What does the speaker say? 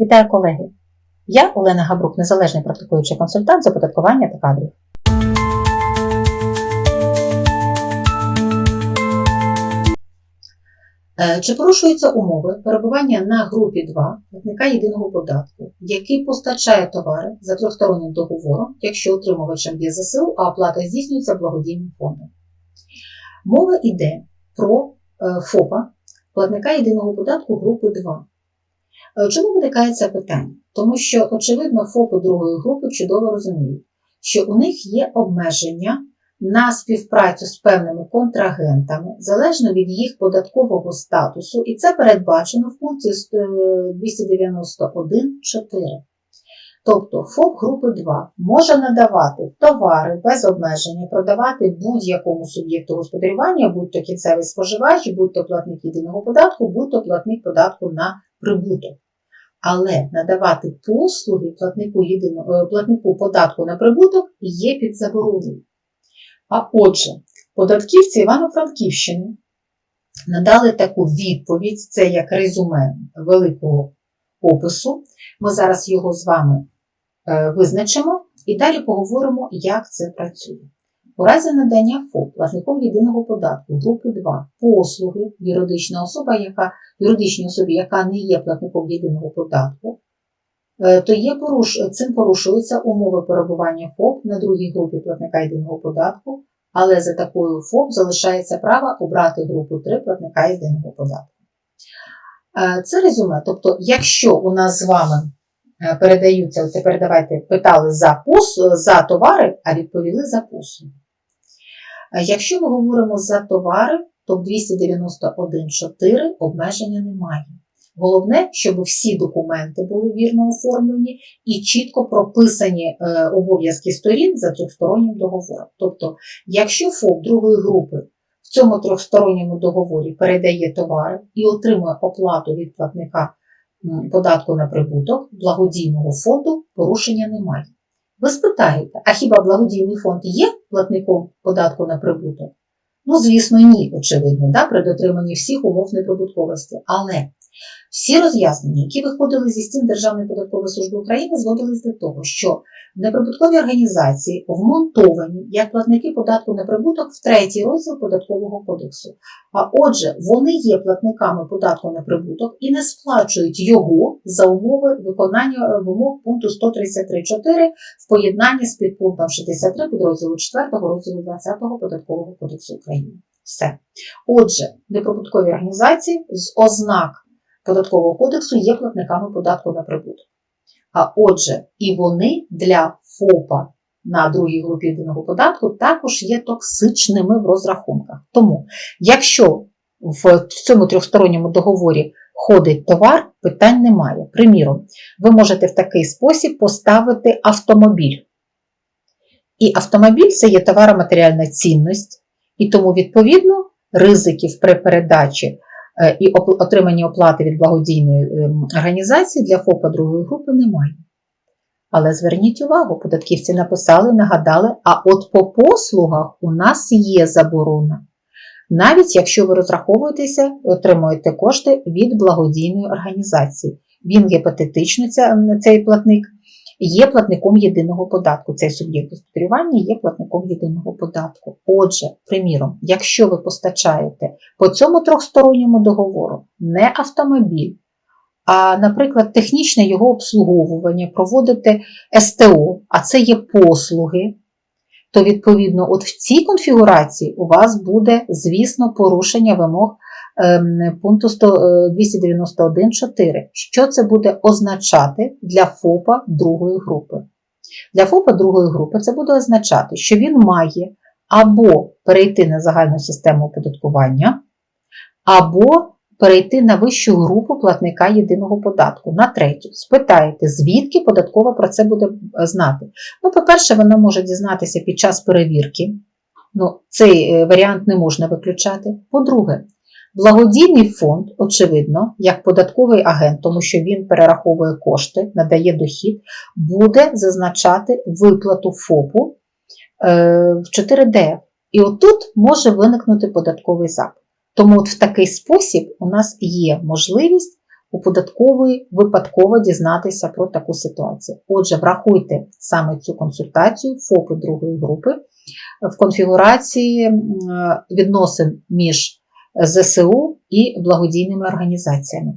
Вітаю колеги! Я Олена Габрук, незалежний практикуючий консультант з оподаткування та кадрів. Е, Чи порушуються умови перебування на групі 2 платника єдиного податку, який постачає товари за трьохстороннім договором, якщо отримувачем є ЗСУ, а оплата здійснюється благодійним фондом? Мова йде про е, ФОПа, платника єдиного податку групи 2. Е, Чому виникає це питання? Тому що, очевидно, ФОПи другої групи чудово розуміють, що у них є обмеження на співпрацю з певними контрагентами, залежно від їх податкового статусу, і це передбачено в пункті 291.4. Тобто ФОП групи 2 може надавати товари без обмеження, продавати будь-якому суб'єкту господарювання, будь-то кінцевий споживач, будь-то платник єдиного податку, будь-то платник податку на прибуток. Але надавати послуги платнику, єдиного, е, платнику податку на прибуток є під забороною. А отже, податківці Івано-Франківщини надали таку відповідь, це як резюме великого опису. Ми зараз його з вами е, визначимо і далі поговоримо, як це працює. У разі надання ФОП платником єдиного податку групи 2 послуги юридична особа, яка юридичній особі, яка не є платником єдиного податку, е, то є поруш... цим порушуються умови перебування ФОП на другій групі платника єдиного податку, але за такою ФОП залишається право обрати групу 3 платника єдиного податку. Е, Це резюме. Тобто, якщо у нас з вами е, передаються, тепер давайте питали за, пос... за товари, а відповіли за послуги. Е, Якщо ми говоримо за товари, то в 291.4 обмеження немає. Головне, щоб всі документи були вірно оформлені і чітко прописані е, обов'язки сторін за трьохстороннім договором. Тобто, якщо ФОП другої групи в цьому трьохсторонньому договорі передає товари і отримує оплату від платника податку на прибуток, благодійного фонду порушення немає. Ви спитаєте, а хіба благодійний фонд є платником податку на прибуток? Ну, звісно, ні, очевидно, да, при дотриманні всіх умов неприбутковості. Але всі роз'яснення, які виходили зі стін Державної податкової служби України, зводились до того, що неприбуткові організації вмонтовані як платники податку на прибуток в третій розділ податкового кодексу. А отже, вони є платниками податку на прибуток і не сплачують його за умови виконання е, вимог пункту 133.4 в поєднанні з підпунктом 63 підрозділу 4 розділу 20 податкового кодексу України. Все. Отже, неприбуткові організації з ознак податкового кодексу є платниками податку на прибуток. А отже, і вони для ФОПа на другій групі єдиного податку також є токсичними в розрахунках. Тому, якщо в цьому трьохсторонньому договорі ходить товар, питань немає. Приміром, ви можете в такий спосіб поставити автомобіль. І автомобіль це є товароматеріальна цінність, і тому, відповідно, ризиків при передачі і оп- отриманні оплати від благодійної ем, організації для ФОПа другої групи немає. Але зверніть увагу, податківці написали, нагадали, а от по послугах у нас є заборона. Навіть якщо ви розраховуєтеся, отримуєте кошти від благодійної організації. Він гіпотетично, цей платник, є платником єдиного податку. Цей суб'єкт господарювання є платником єдиного податку. Отже, приміром, якщо ви постачаєте по цьому трьохсторонньому договору не автомобіль, а, наприклад, технічне його обслуговування, проводите СТО, а це є послуги, то відповідно, от в цій конфігурації у вас буде, звісно, порушення вимог пункту 100, е, 291.4. Що це буде означати для ФОПа другої групи? Для ФОПа другої групи це буде означати, що він має або перейти на загальну систему оподаткування, або перейти на вищу групу платника єдиного податку, на третю. Спитаєте, звідки податкова про це буде е, знати? Ну, по-перше, вона може дізнатися під час перевірки. Ну, цей е, варіант не можна виключати. По-друге, благодійний фонд, очевидно, як податковий агент, тому що він перераховує кошти, надає дохід, буде зазначати виплату ФОПу е, в 4D. І отут може виникнути податковий запит. Тому от в такий спосіб у нас є можливість у податкової випадково дізнатися про таку ситуацію. Отже, врахуйте саме цю консультацію ФОПи другої групи в конфігурації відносин між ЗСУ і благодійними організаціями.